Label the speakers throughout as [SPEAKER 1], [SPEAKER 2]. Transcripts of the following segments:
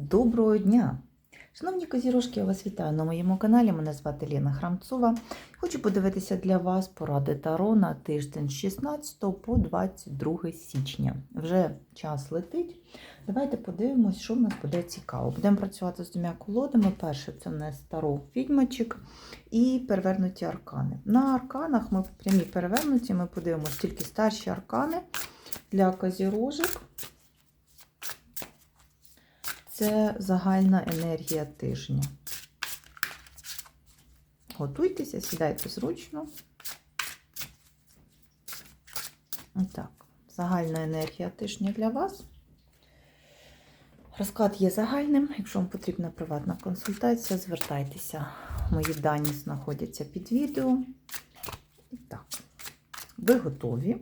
[SPEAKER 1] Доброго дня! Шановні козірожки, я вас вітаю на моєму каналі. Мене звати Лена Храмцова. Хочу подивитися для вас поради Таро на тиждень з 16 по 22 січня. Вже час летить. Давайте подивимось, що в нас буде цікаво. Будемо працювати з двома колодами. Перше це в нас Таро відьмачик і перевернуті аркани. На арканах ми прямі перевернуті, ми подивимось тільки старші аркани для козірожок. Це загальна енергія тижня. Готуйтеся, сідайте зручно. Так, загальна енергія тижня для вас. Розклад є загальним. Якщо вам потрібна приватна консультація, звертайтеся. Мої дані знаходяться під відео. І так, ви готові.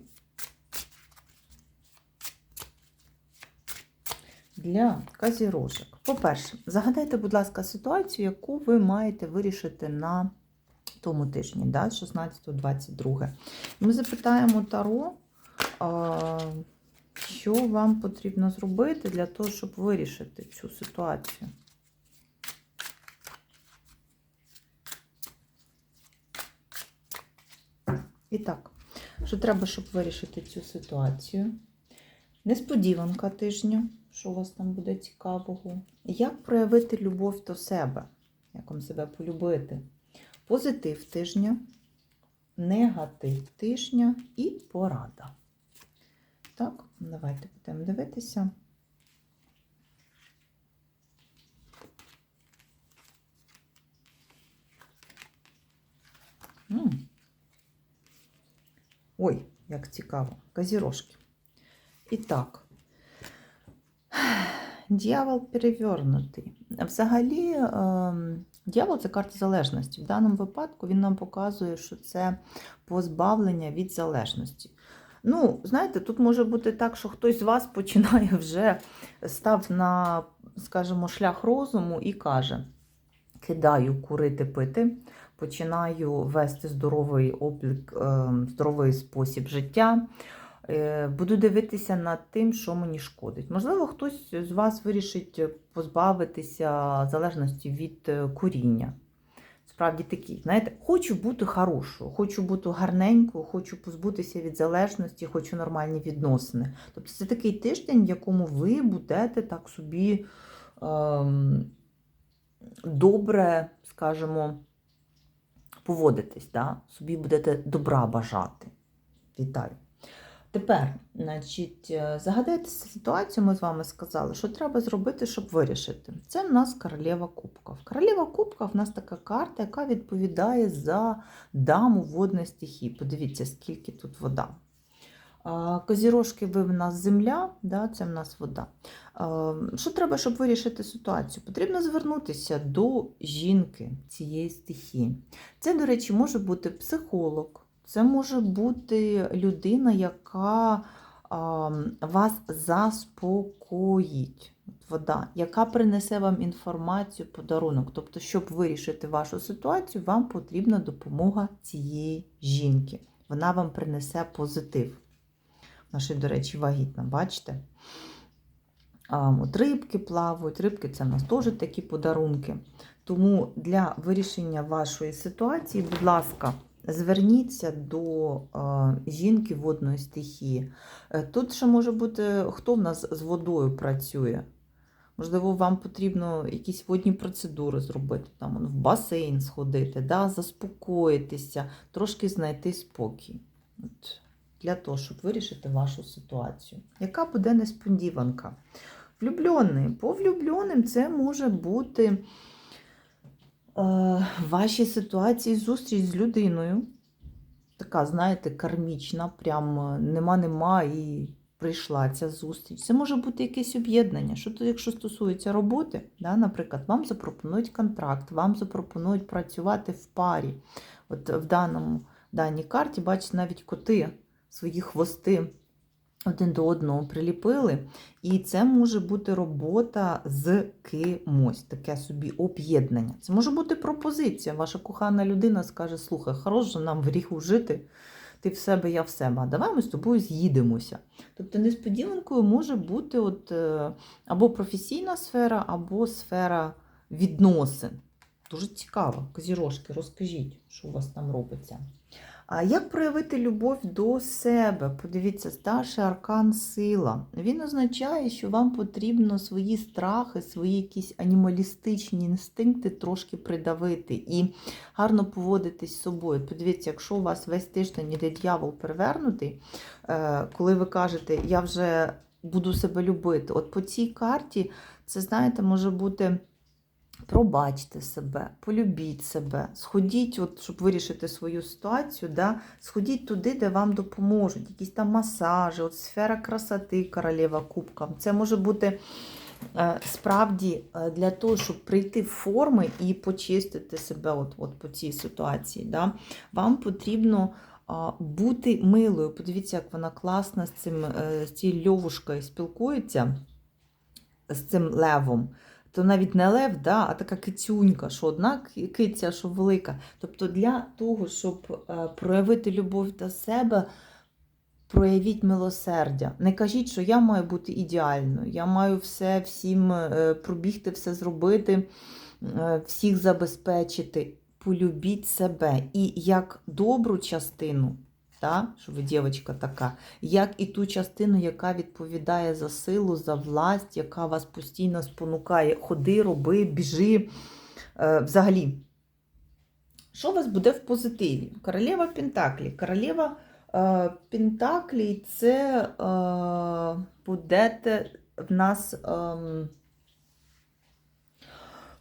[SPEAKER 1] Для казірожок. По-перше, загадайте, будь ласка, ситуацію, яку ви маєте вирішити на тому тижні, да, 16-22. Ми запитаємо Таро, що вам потрібно зробити для того, щоб вирішити цю ситуацію. І так, що треба, щоб вирішити цю ситуацію? Несподіванка тижня, що у вас там буде цікавого. Як проявити любов до себе? Як вам себе полюбити? Позитив тижня, негатив тижня і порада. Так, давайте будемо дивитися. Ой, як цікаво, казірошки. І так, дьявол перевернутий. Взагалі, ем, дьявол це карта залежності. В даному випадку він нам показує, що це позбавлення від залежності. Ну, знаєте, тут може бути так, що хтось з вас починає вже став на, скажімо, шлях розуму і каже: кидаю курити, пити, починаю вести здоровий облік, ем, здоровий спосіб життя. Е, Буду дивитися над тим, що мені шкодить. Можливо, хтось з вас вирішить позбавитися залежності від е, куріння. Справді такий, знаєте, хочу бути хорошою, хочу бути гарненькою, хочу позбутися від залежності, хочу нормальні відносини. Тобто це такий тиждень, в якому ви будете так собі ем, добре, скажімо, поводитись, да? собі будете добра бажати. Вітаю. Тепер, значить, е, загадайте ситуацію, ми з вами сказали, що треба зробити, щоб вирішити. Це в нас королева кубків. Королева кубка в нас така карта, яка відповідає за даму водної стихії. Подивіться, скільки тут вода. А, Козірожки ви в нас земля, да, це в нас вода. Що треба, щоб вирішити ситуацію? Потрібно звернутися до жінки цієї стихії. Це, до речі, може бути психолог. Це може бути людина, яка вас заспокоїть, вода, яка принесе вам інформацію, подарунок. Тобто, щоб вирішити вашу ситуацію, вам потрібна допомога цієї жінки. Вона вам принесе позитив. Наша, до речі, вагітна, бачите? От рибки плавають, рибки це в нас теж такі подарунки. Тому для вирішення вашої ситуації, будь ласка, Зверніться до жінки водної стихії. Е, Тут ще може бути, хто в нас з водою працює. Можливо, вам потрібно якісь водні процедури зробити, там в басейн сходити, да, заспокоїтися, трошки знайти спокій. От, Для того, щоб вирішити вашу ситуацію. Яка буде несподіванка? Влюблений. По влюбленим це може бути в вашій ситуації зустріч з людиною. Така, знаєте, кармічна, прям нема-нема і прийшла ця зустріч. Це може бути якесь об'єднання. Що то, якщо стосується роботи, да, наприклад, вам запропонують контракт, вам запропонують працювати в парі. От в даному в даній карті, бачите, навіть коти свої хвости один до одного приліпили. І це може бути робота з кимось, таке собі об'єднання. Це може бути пропозиція. Ваша кохана людина скаже: слухай, хороше нам в ріху жити. ти в себе, я в себе, а давай ми з тобою з'їдемося. Тобто несподіванкою може бути от, е, або професійна сфера, або сфера відносин. Дуже цікаво. Козірожки, розкажіть, що у вас там робиться. А як проявити любов до себе? Подивіться, старший аркан сила. Він означає, що вам потрібно свої страхи, свої якісь анімалістичні інстинкти трошки придавити і гарно поводитись з собою. Подивіться, якщо у вас весь тиждень іде дьявол перевернутий, е, коли ви кажете, я вже буду себе любити, от по цій карті це, знаєте, може бути. Пробачте себе, полюбіть себе, сходіть, от, щоб вирішити свою ситуацію, да, сходіть туди, де вам допоможуть. Якісь там масажі, от сфера красоти, королева кубка. Це може бути е, справді е, для того, щоб прийти в форми і почистити себе от, от по цій ситуації. Да. Вам потрібно бути милою. Подивіться, як вона класно з цим е, з цією льовушкою спілкується, з цим левом то навіть не лев, да, а така кицюнька, що одна киця, що велика. Тобто для того, щоб е, проявити любов до себе, проявіть милосердя. Не кажіть, що я маю бути ідеальною, я маю все всім е, пробігти, все зробити, е, всіх забезпечити. Полюбіть себе і як добру частину та, що ви дівчинка така, як і ту частину, яка відповідає за силу, за власть, яка вас постійно спонукає. Ходи, роби, біжи. Е, взагалі, що у вас буде в позитиві? Королева Пентаклі. Королева е, Пентаклі це е, будете в нас. Е,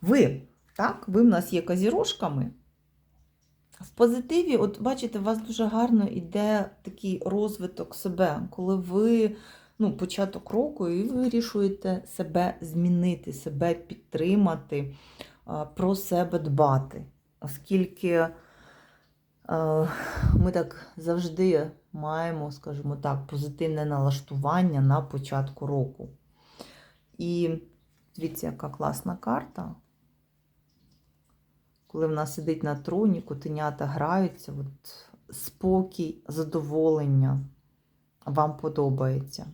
[SPEAKER 1] ви, так? Ви в нас є казірожками. В позитиві, от бачите, у вас дуже гарно йде такий розвиток себе, коли ви ну, початок року і ви вирішуєте себе змінити, себе підтримати, про себе дбати. Оскільки ми так завжди маємо, скажімо так, позитивне налаштування на початку року. І дивіться, яка класна карта коли вона сидить на троні, котенята граються, от спокій, задоволення вам подобається.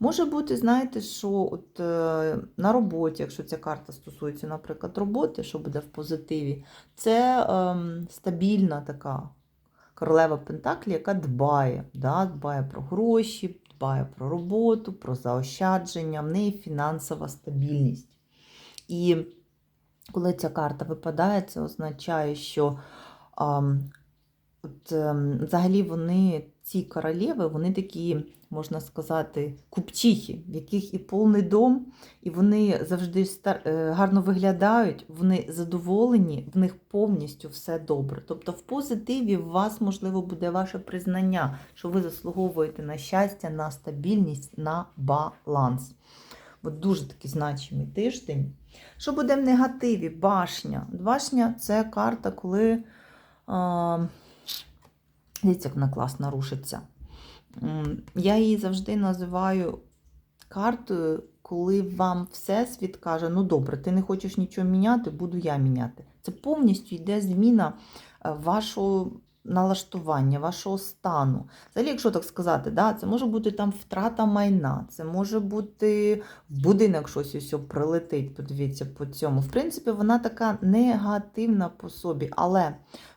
[SPEAKER 1] Може бути, знаєте, що от е, на роботі, якщо ця карта стосується, наприклад, роботи, що буде в позитиві, це е, стабільна така королева Пентаклі, яка дбає, да, дбає про гроші, дбає про роботу, про заощадження, в неї фінансова стабільність. І коли ця карта випадає, це означає, що а, от, ем, взагалі вони, ці королеви, вони такі, можна сказати, купчихи, в яких і повний дом, і вони завжди стар... Е, гарно виглядають, вони задоволені, в них повністю все добре. Тобто в позитиві у вас, можливо, буде ваше признання, що ви заслуговуєте на щастя, на стабільність, на баланс. От дуже такий значимий тиждень. Що буде в негативі? Башня. Башня це карта, коли. Дивіться, як вона класно рушиться. Я її завжди називаю картою, коли вам всесвіт каже: ну добре, ти не хочеш нічого міняти, буду я міняти. Це повністю йде зміна е, вашого налаштування, вашого стану. Взагалі, якщо так сказати, да, це може бути там втрата майна, це може бути в будинок щось ось прилетить, подивіться по цьому. В принципі, вона така негативна по собі, але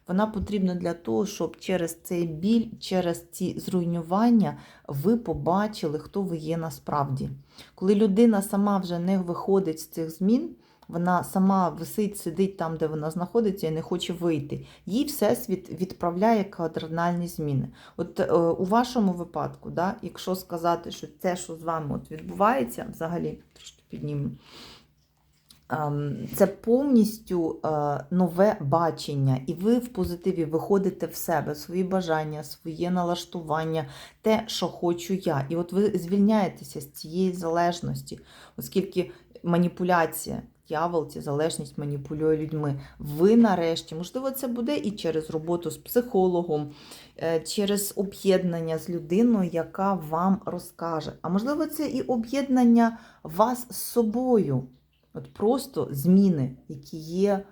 [SPEAKER 1] вона потрібна для того, щоб через цей біль, через ці зруйнування ви побачили, хто ви є насправді. Коли людина сама вже не виходить з цих змін, вона сама висить, сидить там, де вона знаходиться, і не хоче вийти. Їй всесвіт відправляє кардинальні зміни. От е, у вашому випадку, да, якщо сказати, що це, що з вами от відбувається, взагалі трошки підніму. Ем, це повністю е, нове бачення, і ви в позитиві виходите в себе, свої бажання, своє налаштування, те, що хочу я. І от ви звільняєтеся з цієї залежності, оскільки маніпуляція дьявол, ці залежність маніпулює людьми. Ви нарешті, можливо, це буде і через роботу з психологом, е, через об'єднання з людиною, яка вам розкаже. А можливо, це і об'єднання вас з собою. От Просто зміни, які є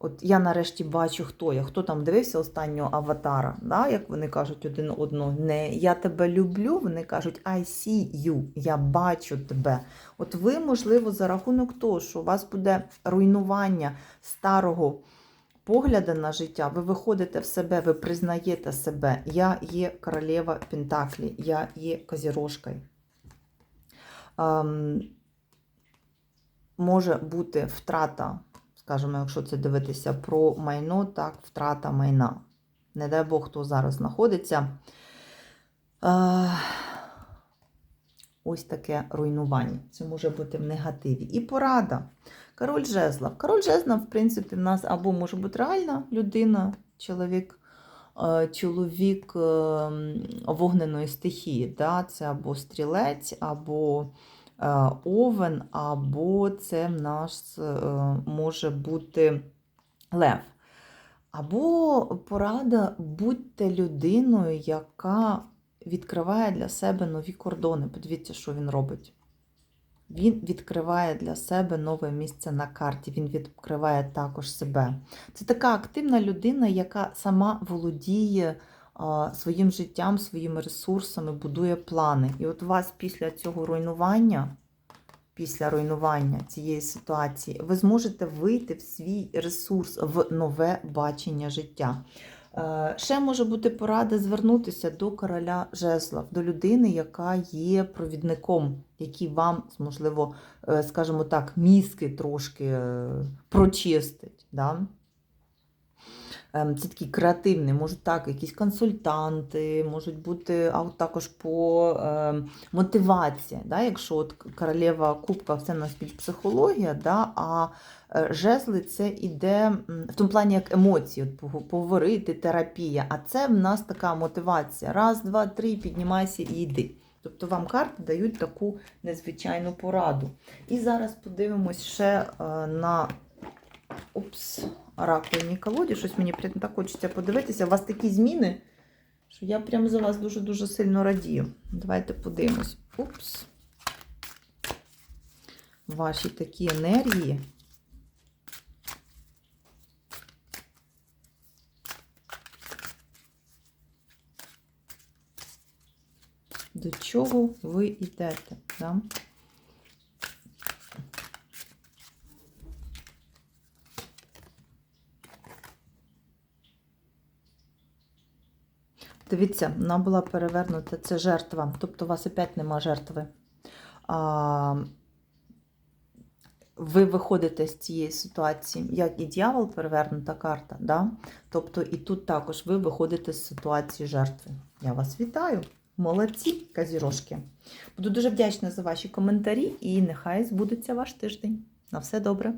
[SPEAKER 1] От я нарешті бачу, хто я. Хто там дивився останнього аватара, да? як вони кажуть один одного. Не я тебе люблю, вони кажуть I see you, я бачу тебе. От ви, можливо, за рахунок того, що у вас буде руйнування старого погляду на життя, ви виходите в себе, ви признаєте себе. Я є королева Пентаклі, я є козірожкою. Ем, може бути втрата, скажімо, якщо це дивитися про майно, так, втрата майна. Не дай Бог, хто зараз знаходиться. Е, ось таке руйнування. Це може бути в негативі. І порада. Король жезлов. Король жезлов, в принципі, в нас або може бути реальна людина, чоловік, е, чоловік е, вогненої стихії. Да? Це або стрілець, або овен, або це в нас е, може бути лев. Або порада будьте людиною, яка відкриває для себе нові кордони. Подивіться, що він робить. Він відкриває для себе нове місце на карті, він відкриває також себе. Це така активна людина, яка сама володіє своїм життям, своїми ресурсами, будує плани. І от у вас після цього руйнування, після руйнування цієї ситуації, ви зможете вийти в свій ресурс, в нове бачення життя. Е, Ще може бути порада звернутися до короля жезлов, до людини, яка є провідником, який вам, можливо, е, скажімо так, мізки трошки е, прочистить. Да? Ем, Це такий креативний, можуть так, якісь консультанти, можуть бути а от також по е, мотивації. Да? Якщо от королева кубка це у нас більш психологія, да? а е, жезли це іде в тому плані як емоції, от, поговорити, терапія. А це в нас така мотивація. Раз, два, три, піднімайся і йди. Тобто вам карти дають таку незвичайну пораду. І зараз подивимось ще е, на Упс, оракульній колоді. Щось мені прям так хочеться подивитися. У вас такі зміни, що я прям за вас дуже-дуже сильно радію. Давайте подивимось. Упс. Ваші такі енергії. До чого ви йдете? Да? Дивіться, вона була перевернута, це жертва. Тобто у вас опять нема жертви. А, ви виходите з цієї ситуації, як і дьявол, перевернута карта. Да? Тобто і тут також ви виходите з ситуації жертви. Я вас вітаю. Молодці, казірожки. Буду дуже вдячна за ваші коментарі і нехай збудеться ваш тиждень. На все добре.